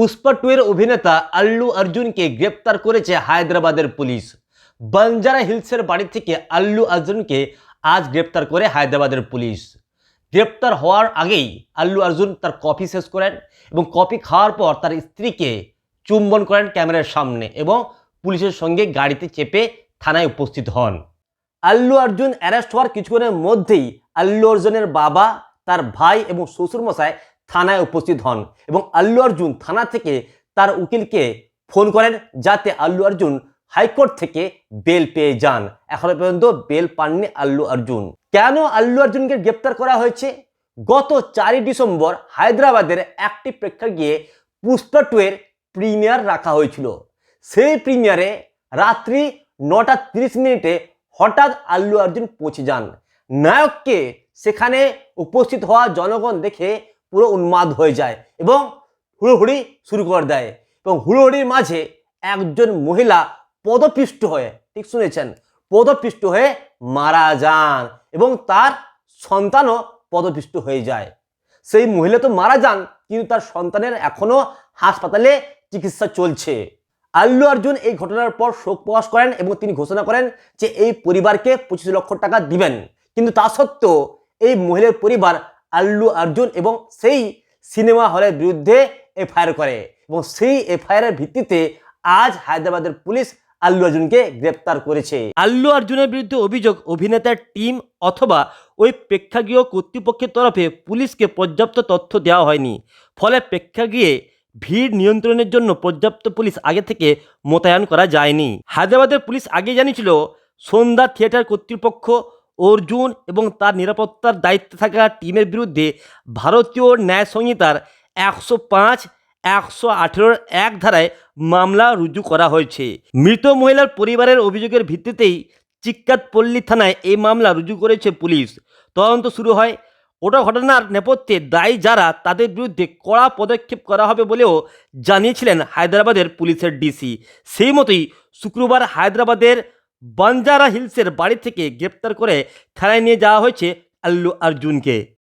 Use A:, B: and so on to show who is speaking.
A: Pushpa two এর অভিনেতা আল্লু অর্জুনকে গ্রেপ্তার করেছে হায়দ্রাবাদের পুলিশ। বাঞ্জারা হিলসের বাড়ি থেকে আল্লু অর্জুনকে আজ গ্রেপ্তার করে হায়দ্রাবাদের পুলিশ। গ্রেপ্তার হওয়ার আগেই আল্লু অর্জুন তার কফি শেষ করেন এবং কফি খাওয়ার পর তার স্ত্রীকে চুম্বন করেন ক্যামেরার সামনে এবং পুলিশের সঙ্গে গাড়িতে চেপে থানায় উপস্থিত হন। আল্লু অর্জুন অ্যারেস্ট হওয়ার কিছুক্ষণের মধ্যেই আল্লু অর্জুনের বাবা, তার ভাই এবং শ্বশুরমশাই থানায় উপস্থিত হন এবং আল্লু অর্জুন থানা থেকে তার উকিলকে ফোন করেন যাতে আল্লু অর্জুন হাইকোর্ট থেকে বেল পেয়ে যান। এখনও পর্যন্ত বেল পাননি আল্লু অর্জুন। কেন আল্লু অর্জুনকে গ্রেপ্তার করা হয়েছে? গত চারই ডিসেম্বর হায়দ্রাবাদের একটি প্রেক্ষাগৃহে পুষ্পা টু এর প্রিমিয়ার রাখা হয়েছিল। সেই প্রিমিয়ারে রাত্রি নটা তিরিশ মিনিটে হঠাৎ আল্লু অর্জুন পৌঁছে যান। নায়ককে সেখানে উপস্থিত হওয়া জনগণ দেখে পুরো উন্মাদ হয়ে যায় এবং হুড়োহুড়ি শুরু করে দেয়। এবং হুড়োহুড়ির মাঝে একজন মহিলা পদপিষ্ট হয়ে, ঠিক শুনেছেন? পদপিষ্ট হয়ে মারা যান এবং তার সন্তানও পদপিষ্ট হয়ে যায়। সেই মহিলা তো মারা যান, কিন্তু তার সন্তানের এখনও হাসপাতালে চিকিৎসা চলছে। আল্লু অর্জুন এই ঘটনার পর শোক প্রকাশ করেন এবং তিনি ঘোষণা করেন যে এই পরিবারকে পঁচিশ লক্ষ টাকা দিবেন। কিন্তু তা সত্ত্বেও এই মহিলার পরিবার আল্লু অর্জুন এবং সেই সিনেমা হলের বিরুদ্ধে এফআইআর করে এবং সেই এফআইআর ভিত্তিতে আজ হায়দ্রাবাদের পুলিশ আল্লু অর্জুনকে গ্রেপ্তার করেছে। আল্লু অর্জুনের বিরুদ্ধে অভিযোগ, অভিনেতার টিম অথবা ওই প্রেক্ষাগৃহ কর্তৃপক্ষের তরফে পুলিশকে পর্যাপ্ত তথ্য দেওয়া হয়নি। ফলে প্রেক্ষাগৃহে ভিড় নিয়ন্ত্রণের জন্য পর্যাপ্ত পুলিশ আগে থেকে মোতায়েন করা যায়নি। হায়দ্রাবাদের পুলিশ আগে জানিয়েছিল, সন্ধ্যা থিয়েটার কর্তৃপক্ষ অর্জুন এবং তার নিরাপত্তার দায়িত্বে থাকা টিমের বিরুদ্ধে ভারতীয় ন্যায় সংহিতার একশো পাঁচ, একশো আঠেরোর এক ধারায় মামলা রুজু করা হয়েছে। মৃত মহিলার পরিবারের অভিযোগের ভিত্তিতেই চিক্কাতপল্লী থানায় এই মামলা রুজু করেছে পুলিশ। তদন্ত শুরু হয় ওটা ঘটনার নেপথ্যে, দায়ী যারা তাদের বিরুদ্ধে কড়া পদক্ষেপ করা হবে বলেও জানিয়েছিলেন হায়দ্রাবাদের পুলিশের ডিসি। সেই মতোই শুক্রবার হায়দ্রাবাদের বাঞ্জারা হিলসের বাড়ি থেকে গ্রেপ্তার করে থানায় নিয়ে যাওয়া হয়েছে আল্লু অর্জুনকে